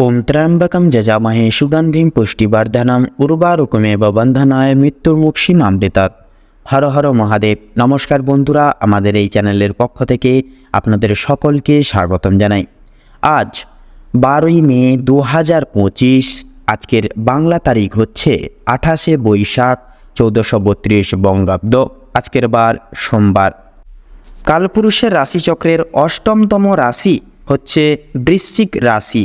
ওম ত্র্যম্বকম যজামহে সুগন্ধিম পুষ্টিবর্ধনম উর্বারুকমেব বন্ধনায় মৃত্যুর্মুক্ষীমামৃতাৎ হর হর মহাদেব, নমস্কার বন্ধুরা, আমাদের এই চ্যানেলের পক্ষ থেকে আপনাদের সকলকে স্বাগতম জানাই। আজ বারোই মে দু হাজার পঁচিশ, আজকের বাংলা তারিখ হচ্ছে আঠাশে বৈশাখ চৌদ্দশো বত্রিশ বঙ্গাব্দ, আজকের বার সোমবার। কালপুরুষের রাশিচক্রের অষ্টমতম রাশি হচ্ছে বৃশ্চিক রাশি।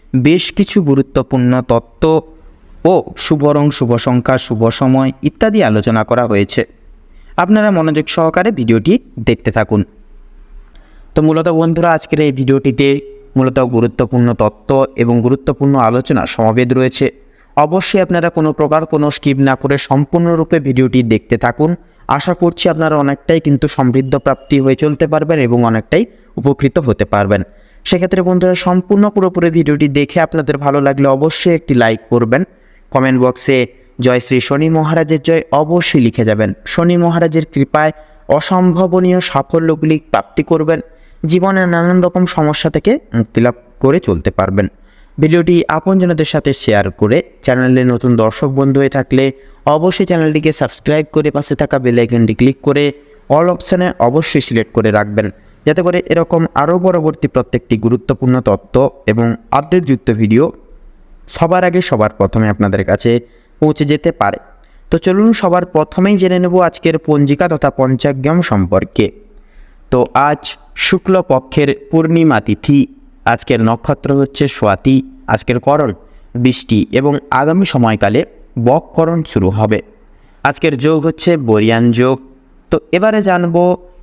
বেশ কিছু গুরুত্বপূর্ণ তত্ত্ব ও শুভ রং শুভ সংখ্যা শুভ সময় ইত্যাদি আলোচনা করা হয়েছে। আপনারা মনোযোগ সহকারে ভিডিওটি দেখতে থাকুন। তো মূলত বন্ধুরা, আজকের এই ভিডিওটিতে মূলত গুরুত্বপূর্ণ তত্ত্ব এবং গুরুত্বপূর্ণ আলোচনা সমাবেদ রয়েছে। অবশ্যই আপনারা কোনো প্রকার কোনো স্কিপ না করে সম্পূর্ণরূপে ভিডিওটি দেখতে থাকুন। আশা করছি আপনারা অনেকটাই কিন্তু সমৃদ্ধ প্রাপ্তি হয়ে চলতে পারবেন এবং অনেকটাই উপকৃত হতে পারবেন। সেক্ষেত্রে বন্ধুরা, সম্পূর্ণ পুরোপুরি ভিডিওটি দেখে আপনাদের ভালো লাগলে অবশ্যই একটি লাইক করবেন। কমেন্ট বক্সে জয় শ্রী শনি মহারাজের জয় অবশ্যই লিখে যাবেন। শনি মহারাজের কৃপায় অসম্ভবনীয় সাফল্যগুলি প্রাপ্তি করবেন। জীবনের নানান রকম সমস্যা থেকে মুক্তিলাভ করে চলতে পারবেন। ভিডিওটি আপনজনদের সাথে শেয়ার করে চ্যানেলে নতুন দর্শক বন্ধু হয়ে থাকলে অবশ্যই চ্যানেলটিকে সাবস্ক্রাইব করে পাশে থাকা বেল আইকনটি ক্লিক করে অল অপশানে অবশ্যই সিলেক্ট করে রাখবেন। যাতে করে এরকম আরও পরবর্তী প্রত্যেকটি গুরুত্বপূর্ণ তথ্য এবং আপডেটযুক্ত ভিডিও সবার আগে সবার প্রথমে আপনাদের কাছে পৌঁছে যেতে পারে। তো চলুন সবার প্রথমেই জেনে নেব আজকের পঞ্জিকা তথা পঞ্চাগ্রাম সম্পর্কে। তো আজ শুক্ল পক্ষের পূর্ণিমা তিথি, আজকের নক্ষত্র হচ্ছে স্বাতি আজকের করণ বৃষ্টি এবং আগামী সময়কালে বককরণ শুরু হবে। আজকের যোগ হচ্ছে বরিয়ান যোগ। তো এবারে জানব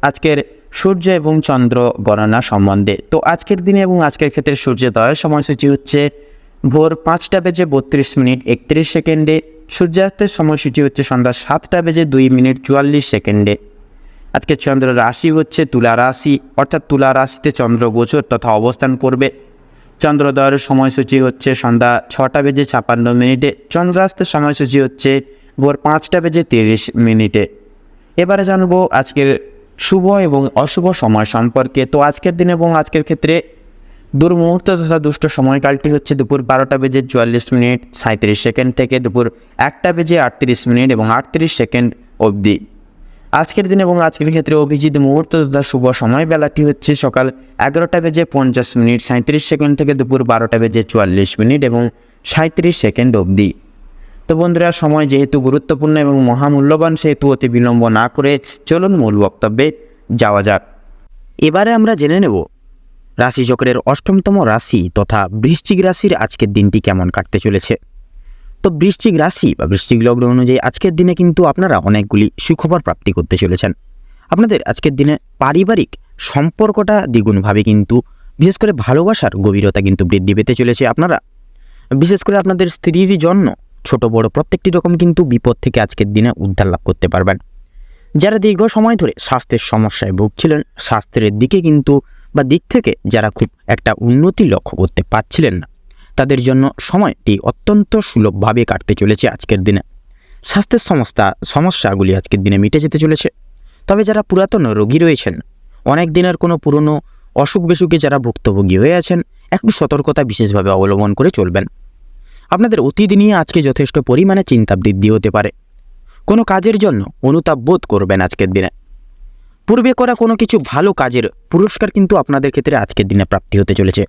আজকের সূর্য এবং চন্দ্র গণনা সম্বন্ধে। তো আজকের দিনে এবং আজকের ক্ষেত্রে সূর্যোদয়ের সময়সূচি হচ্ছে ভোর পাঁচটা বেজে বত্রিশ মিনিট একত্রিশ সেকেন্ডে। সূর্যাস্তের সময়সূচি হচ্ছে সন্ধ্যা সাতটা বেজে দুই মিনিট চুয়াল্লিশ সেকেন্ডে। আজকে চন্দ্র রাশি হচ্ছে তুলা রাশি, অর্থাৎ তুলা রাশিতে চন্দ্র গোচর তথা অবস্থান করবে। চন্দ্রোদয়ের সময়সূচি হচ্ছে সন্ধ্যা ছটা বেজে ছাপান্ন মিনিটে। চন্দ্রাস্তের সময়সূচি হচ্ছে ভোর পাঁচটা বেজে তিরিশ মিনিটে। এবারে জানব আজকের শুভ এবং অশুভ সময় সম্পর্কে। তো আজকের দিন এবং আজকের ক্ষেত্রে দুর্মুহূর্ত তথা দুষ্ট সময়কালটি হচ্ছে দুপুর বারোটা বেজে চুয়াল্লিশ মিনিট সাঁত্রিশ সেকেন্ড থেকে দুপুর একটা বেজে আটত্রিশ মিনিট এবং আটত্রিশ সেকেন্ড অবধি। আজকের দিন এবং আজকের ক্ষেত্রে অভিজিৎ মুহূর্ত তথা শুভ সময় বেলাটি হচ্ছে সকাল এগারোটা বেজে পঞ্চাশ মিনিট সাঁত্রিশ সেকেন্ড থেকে দুপুর বারোটা বেজে চুয়াল্লিশ মিনিট এবং সাঁত্রিশ সেকেন্ড অবধি। তো বন্ধুরা, সময় যেহেতু গুরুত্বপূর্ণ এবং মহামূল্যবান, সেহেতু অতি বিলম্ব না করে চলুন মূল বক্তব্যে যাওয়া যাক। এবারে আমরা জেনে নেব রাশিচক্রের অষ্টমতম রাশি তথা বৃশ্চিক রাশির আজকের দিনটি কেমন কাটতে চলেছে। তো বৃশ্চিক রাশি বা বৃশ্চিক লগ্ন অনুযায়ী আজকের দিনে কিন্তু আপনারা অনেকগুলি সুখবর প্রাপ্তি করতে চলেছেন। আপনাদের আজকের দিনে পারিবারিক সম্পর্কটা দ্বিগুণভাবে কিন্তু, বিশেষ করে ভালোবাসার গভীরতা কিন্তু বৃদ্ধি পেতে চলেছে আপনারা। বিশেষ করে আপনাদের স্ত্রীর জন্য ছোট বড় প্রত্যেকটি রকম কিন্তু বিপদ থেকে আজকের দিনে উদ্ধার লাভ করতে পারবেন। যারা দীর্ঘ সময় ধরে স্বাস্থ্যের সমস্যায় ভুগছিলেন, স্বাস্থ্যের দিকে কিন্তু বা দিক থেকে যারা খুব একটা উন্নতি লক্ষ্য করতে পারছিলেন না, তাদের জন্য সময়টি অত্যন্ত সুলভভাবে কাটতে চলেছে আজকের দিনে। স্বাস্থ্যের সমস্যা সমস্যাগুলি আজকের দিনে মিটে যেতে চলেছে। তবে যারা পুরাতন রোগী রয়েছেন, অনেক দিনের কোনো পুরনো অসুখ বিসুখে যারা ভুক্তভোগী হয়ে আছেন, একটু সতর্কতা বিশেষভাবে অবলম্বন করে চলবেন। আপনাদের অতীত নিয়ে আজকে যথেষ্ট পরিমাণে চিন্তা বৃদ্ধি হতে পারে। কোনো কাজের জন্য অনুতাপ বোধ করবেন আজকের দিনে। পূর্বে করা কোনো কিছু ভালো কাজের পুরস্কার কিন্তু আপনাদের ক্ষেত্রে আজকের দিনে প্রাপ্তি হতে চলেছে।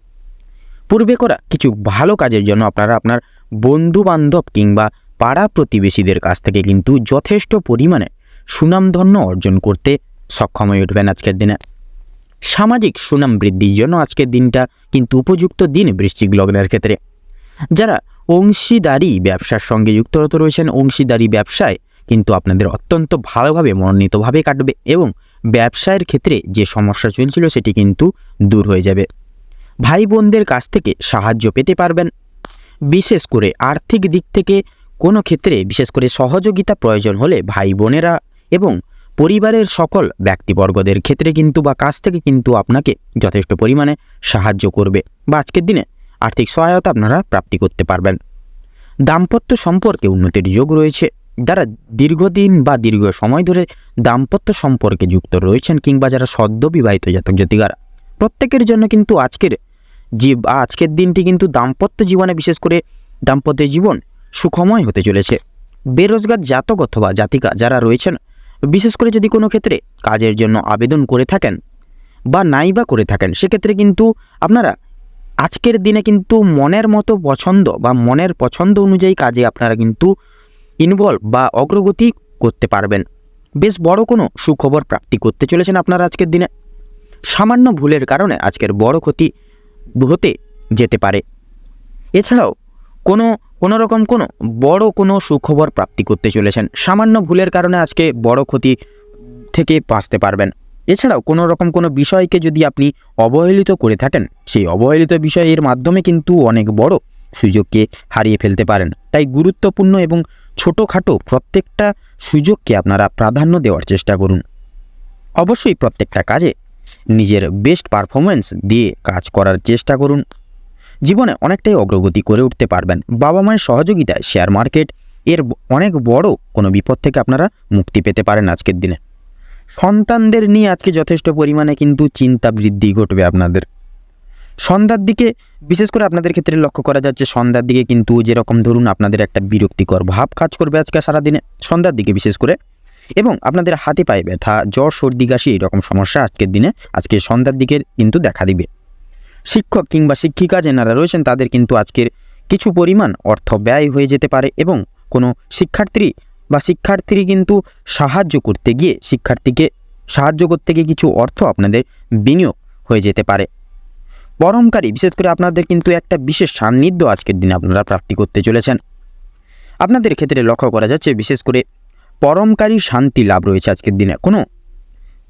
পূর্বে করা কিছু ভালো কাজের জন্য আপনারা আপনার বন্ধু বান্ধব কিংবা পাড়া প্রতিবেশীদের কাছ থেকে কিন্তু যথেষ্ট পরিমাণে সুনামধন্য অর্জন করতে সক্ষম হয়ে উঠবেন আজকের দিনে। সামাজিক সুনাম বৃদ্ধির জন্য আজকের দিনটা কিন্তু উপযুক্ত দিন বৃশ্চিক লগ্নের ক্ষেত্রে। যারা অংশীদারি ব্যবসার সঙ্গে যুক্তরত রয়েছেন, অংশীদারি ব্যবসায় কিন্তু আপনাদের অত্যন্ত ভালোভাবে, মনোনীতভাবে কাটবে এবং ব্যবসায়ের ক্ষেত্রে যে সমস্যা চলছিল সেটি কিন্তু দূর হয়ে যাবে। ভাই বোনদের কাছ থেকে সাহায্য পেতে পারবেন। বিশেষ করে আর্থিক দিক থেকে কোনো ক্ষেত্রে বিশেষ করে সহযোগিতা প্রয়োজন হলে ভাই বোনেরা এবং পরিবারের সকল ব্যক্তিবর্গদের ক্ষেত্রে কিন্তু বা কাছ থেকে কিন্তু আপনাকে যথেষ্ট পরিমাণে সাহায্য করবে। বা আজকের দিনে আর্থিক সহায়তা আপনারা প্রাপ্তি করতে পারবেন। দাম্পত্য সম্পর্কে উন্নতির যোগ রয়েছে। যারা দীর্ঘদিন বা দীর্ঘ সময় ধরে দাম্পত্য সম্পর্কে যুক্ত রয়েছেন কিংবা যারা সদ্য বিবাহিত জাতক জাতিকারা, প্রত্যেকের জন্য কিন্তু আজকের যে আজকের দিনটি কিন্তু দাম্পত্য জীবনে বিশেষ করে দাম্পত্য জীবন সুখময় হতে চলেছে। বেরোজগার জাতক অথবা জাতিকা যারা রয়েছেন, বিশেষ করে যদি কোনো ক্ষেত্রে কাজের জন্য আবেদন করে থাকেন বা নাই বা করে থাকেন, সেক্ষেত্রে কিন্তু আপনারা আজকের দিনে কিন্তু মনের মতো পছন্দ বা মনের পছন্দ অনুযায়ী কাজে আপনারা কিন্তু ইনভলভ বা অগ্রগতি করতে পারবেন। বেশ বড় কোনো সুখবর প্রাপ্তি করতে চলেছেন আপনারা আজকের দিনে। সামান্য ভুলের কারণে আজকের বড় ক্ষতি হতে যেতে পারে। এছাড়াও কোনো কোনো রকম কোনো বড় কোনো সুখবর প্রাপ্তি করতে চলেছেন। সামান্য ভুলের কারণে আজকে বড় ক্ষতি থেকে বাঁচতে পারবেন। এছাড়াও কোনো রকম কোনো বিষয়কে যদি আপনি অবহেলিত করে থাকেন, সেই অবহেলিত বিষয়ের মাধ্যমে কিন্তু অনেক বড় সুযোগকে হারিয়ে ফেলতে পারেন। তাই গুরুত্বপূর্ণ এবং ছোটোখাটো প্রত্যেকটা সুযোগকে আপনারা প্রাধান্য দেওয়ার চেষ্টা করুন। অবশ্যই প্রত্যেকটা কাজে নিজের বেস্ট পারফরমেন্স দিয়ে কাজ করার চেষ্টা করুন। জীবনে অনেকটাই অগ্রগতি করে উঠতে পারবেন। বাবা মায়ের সহযোগিতায় শেয়ার মার্কেট এর অনেক বড় কোনো বিপদ থেকে আপনারা মুক্তি পেতে পারেন আজকের দিনে। সন্তানদের নিয়ে আজকে যথেষ্ট পরিমাণে কিন্তু চিন্তা বৃদ্ধি ঘটবে আপনাদের। সন্ধ্যার দিকে, বিশেষ করে আপনাদের ক্ষেত্রে লক্ষ্য করা যাচ্ছে, সন্ধ্যার দিকে কিন্তু যেরকম ধরুন আপনাদের একটা বিরক্তিকর ভাব কাজ করবে আজকে সারাদিনে, সন্ধ্যার দিকে বিশেষ করে। এবং আপনাদের হাতে পায়ে ব্যথা, জ্বর, সর্দি, কাশি এরকম সমস্যা আজকের দিনে, আজকে সন্ধ্যার দিকে কিন্তু দেখা দিবে। শিক্ষক কিংবা শিক্ষিকা যেনারা রয়েছেন, তাদের কিন্তু আজকের কিছু পরিমাণ অর্থ ব্যয় হয়ে যেতে পারে এবং কোনো শিক্ষার্থী বা শিক্ষার্থী কিন্তু সাহায্য করতে গিয়ে শিক্ষার্থীকে সাহায্য করতে গিয়ে কিছু অর্থ আপনাদের বিনিয়োগ হয়ে যেতে পারে। পরমকারী বিশেষ করে আপনাদের কিন্তু একটা বিশেষ সান্নিধ্য আজকের দিনে আপনারা প্রাপ্তি করতে চলেছেন। আপনাদের ক্ষেত্রে লক্ষ্য করা যাচ্ছে, বিশেষ করে পরমকারী শান্তি লাভ রয়েছে আজকের দিনে। কোনো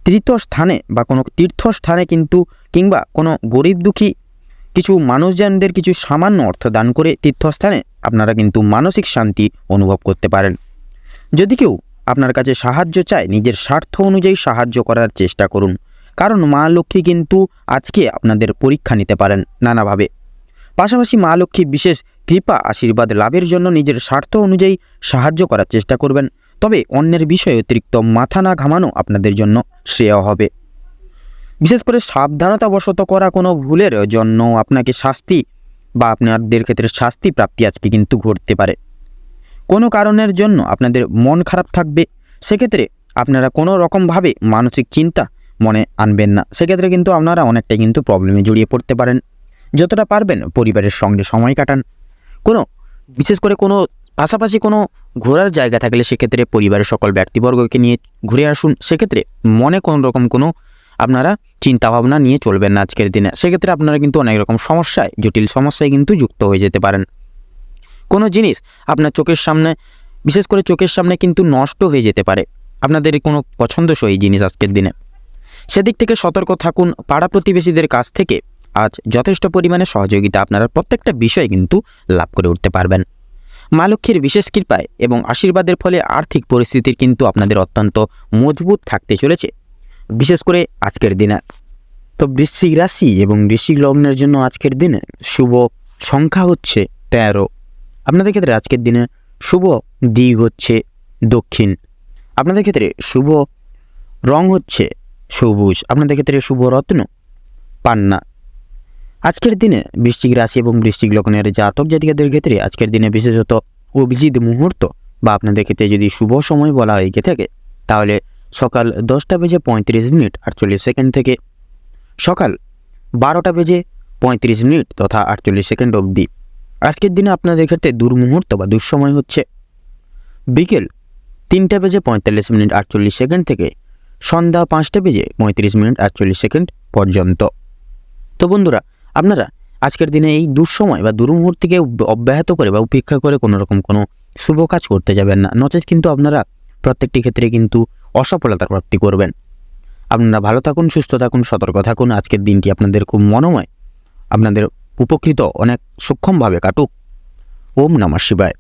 তীর্থস্থানে বা কোনো তীর্থস্থানে কিন্তু কিংবা কোনো গরিব দুঃখী কিছু মানুষজনদের কিছু সামান্য অর্থ দান করে তীর্থস্থানে আপনারা কিন্তু মানসিক শান্তি অনুভব করতে পারেন। যদি কেউ আপনার কাছে সাহায্য চায়, নিজের স্বার্থ অনুযায়ী সাহায্য করার চেষ্টা করুন। কারণ মা লক্ষ্মী কিন্তু আজকে আপনাদের পরীক্ষা নিতে পারেন নানাভাবে। পাশাপাশি মা লক্ষ্মী বিশেষ কৃপা, আশীর্বাদ লাভের জন্য নিজের স্বার্থ অনুযায়ী সাহায্য করার চেষ্টা করবেন। তবে অন্যের বিষয়ে অতিরিক্ত মাথা না ঘামানো আপনাদের জন্য শ্রেয় হবে। বিশেষ করে সাবধানতাবশত করা কোনো ভুলের জন্য আপনাকে শাস্তি বা আপনাদের ক্ষেত্রে শাস্তি প্রাপ্তি আজকে কিন্তু ঘটতে পারে। কোনো কারণের জন্য আপনাদের মন খারাপ থাকবে, সেক্ষেত্রে আপনারা কোনো রকমভাবে মানসিক চিন্তা মনে আনবেন না। সেক্ষেত্রে কিন্তু আপনারা অনেকটাই কিন্তু প্রবলেমে জড়িয়ে পড়তে পারেন। যতটা পারবেন পরিবারের সঙ্গে সময় কাটান। কোনো, বিশেষ করে কোনো, পাশাপাশি কোনো ঘোরার জায়গা থাকলে সেক্ষেত্রে পরিবারের সকল ব্যক্তিবর্গকে নিয়ে ঘুরে আসুন। সেক্ষেত্রে মনে কোনো রকম কোনো আপনারা চিন্তাভাবনা নিয়ে চলবেন না আজকের দিনে। সেক্ষেত্রে আপনারা কিন্তু অনেক রকম সমস্যায়, জটিল সমস্যায় কিন্তু যুক্ত হয়ে যেতে পারেন। কোনো জিনিস আপনার চোখের সামনে, বিশেষ করে চোখের সামনে কিন্তু নষ্ট হয়ে যেতে পারে। আপনাদের কোনো পছন্দসই জিনিস আজকের দিনে। সেদিক থেকে সতর্ক থাকুন, পাড়া প্রতিবেশীদের কাছ থেকে আজ যথেষ্ট পরিমাণে সহযোগিতা আপনারা প্রত্যেকটা বিষয় কিন্তু লাভ করে উঠতে পারবেন। মা লক্ষ্মীর বিশেষ কৃপায় এবং আশীর্বাদের ফলে আর্থিক পরিস্থিতির কিন্তু আপনাদের অত্যন্ত মজবুত থাকতে চলেছে, বিশেষ করে আজকের দিনে। তো বৃশ্চিক রাশি এবং বৃশ্চিক লগ্নের জন্য আজকের দিনে শুভ সংখ্যা হচ্ছে তেরো। আপনাদের ক্ষেত্রে আজকের দিনে শুভ দিক হচ্ছে দক্ষিণ। আপনাদের ক্ষেত্রে শুভ রং হচ্ছে সবুজ। আপনাদের ক্ষেত্রে শুভ রত্ন পান্না। আজকের দিনে বৃশ্চিক রাশি এবং বৃশ্চিক লগ্নের জাতক জাতিকাদের ক্ষেত্রে আজকের দিনে বিশেষত অভিজিৎ মুহূর্ত বা আপনাদের ক্ষেত্রে যদি শুভ সময় বলা হয়ে থাকে, তাহলে সকাল দশটা বেজে পঁয়ত্রিশ মিনিট আটচল্লিশ সেকেন্ড থেকে সকাল বারোটা বেজে পঁয়ত্রিশ মিনিট তথা আটচল্লিশ সেকেন্ড অবধি। আজকের দিনে আপনাদের ক্ষেত্রে দুর্মুহূর্ত বা দুঃসময় হচ্ছে। বিকেল তিনটা বেজে পঁয়তাল্লিশ মিনিট আটচল্লিশ সেকেন্ড থেকে সন্ধ্যা পাঁচটা বেজে পঁয়ত্রিশ মিনিট আটচল্লিশ সেকেন্ড পর্যন্ত। তো বন্ধুরা, আপনারা আজকের দিনে এই দুঃসময় বা দুর্মুহূর্তকে অব্যাহত করে বা উপেক্ষা করে কোনো রকম কোনো শুভ কাজ করতে যাবেন না। নচেত কিন্তু আপনারা প্রত্যেকটি ক্ষেত্রে কিন্তু অসফলতা প্রাপ্তি করবেন। আপনারা ভালো থাকুন, সুস্থ থাকুন, সতর্ক থাকুন। আজকের দিনটি আপনাদের খুব মনোময়, আপনাদের উপকৃত অনেক সক্ষমভাবে কাটুক। ওম নমঃ শিবায়।